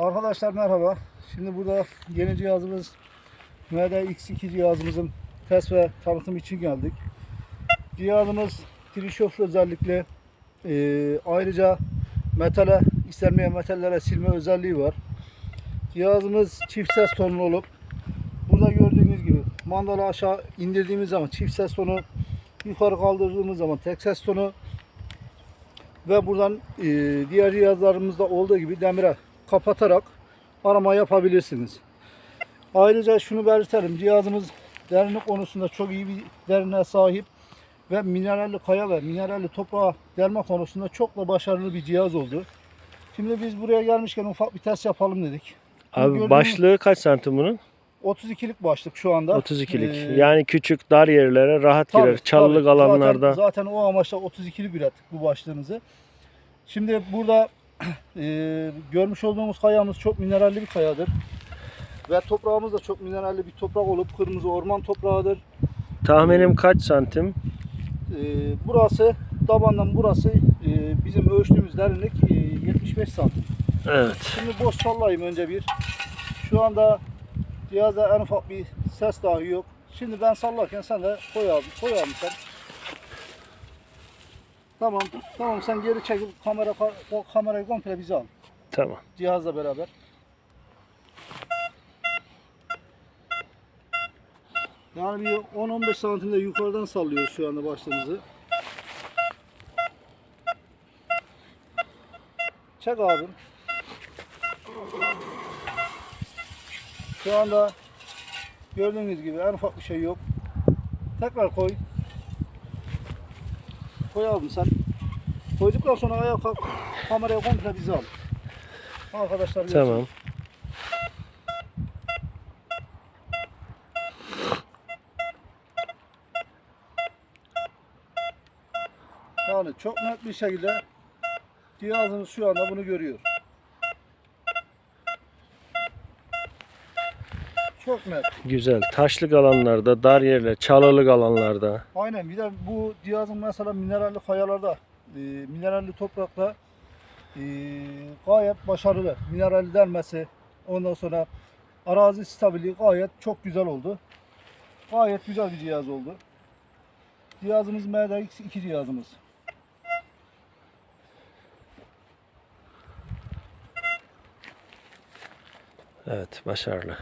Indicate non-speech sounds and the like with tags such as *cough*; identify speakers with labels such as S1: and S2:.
S1: Arkadaşlar merhaba. Şimdi burada yeni cihazımız MDX2 cihazımızın test ve tanıtım için geldik. Cihazımız trişoflu özellikle e, ayrıca metale istenmeyen metallere silme özelliği var. Cihazımız çift ses tonlu olup burada gördüğünüz gibi mandalı aşağı indirdiğimiz zaman çift ses tonu yukarı kaldırdığımız zaman tek ses tonu ve buradan e, diğer cihazlarımızda olduğu gibi demire kapatarak arama yapabilirsiniz. Ayrıca şunu belirtelim. Cihazımız derinlik konusunda çok iyi bir derinliğe sahip ve mineralli kaya ve mineralli toprağa delme konusunda çok da başarılı bir cihaz oldu. Şimdi biz buraya gelmişken ufak bir test yapalım dedik.
S2: Abi
S1: Gördüğünüz-
S2: başlığı kaç santim bunun?
S1: 32'lik başlık şu anda.
S2: 32'lik.
S1: Ee,
S2: yani küçük dar yerlere rahat
S1: Tabii,
S2: girer. Çalılık
S1: tabii.
S2: alanlarda.
S1: Zaten, zaten o amaçla 32'lik ürettik bu başlığımızı. Şimdi burada *clears throat* e, görmüş olduğumuz kayamız çok mineralli bir kayadır. Ve toprağımız da çok mineralli bir toprak olup kırmızı orman toprağıdır.
S2: Tahminim kaç santim?
S1: E, burası tabandan burası e, bizim ölçtüğümüz derinlik e, 75 santim.
S2: Evet.
S1: Şimdi boş sallayayım önce bir. Şu anda cihazda en ufak bir ses dahi yok. Şimdi ben sallarken sen de koy abi. Koy abi sen. Tamam. Tamam sen geri çekil. Kamera o kamerayı komple bize al.
S2: Tamam.
S1: Cihazla beraber. Yani bir 10-15 santimde yukarıdan sallıyoruz şu anda başlığımızı. Çek abi. Şu anda gördüğünüz gibi en ufak bir şey yok. Tekrar koy. Koy abi sen. Koyduktan sonra ayağa kalk. Kamerayı komple bize al. Arkadaşlar görsün.
S2: Tamam.
S1: Yani çok net bir şekilde cihazımız şu anda bunu görüyor. Çok net.
S2: Güzel. Taşlık alanlarda, dar yerler, çalılık alanlarda.
S1: Aynen bir de bu cihazın mesela mineralli kayalarda, e, mineralli toprakta e, gayet başarılı. Mineralli delmesi, ondan sonra arazi stabili gayet çok güzel oldu. Gayet güzel bir cihaz oldu. Cihazımız MDX2 cihazımız.
S2: Evet, başarılı.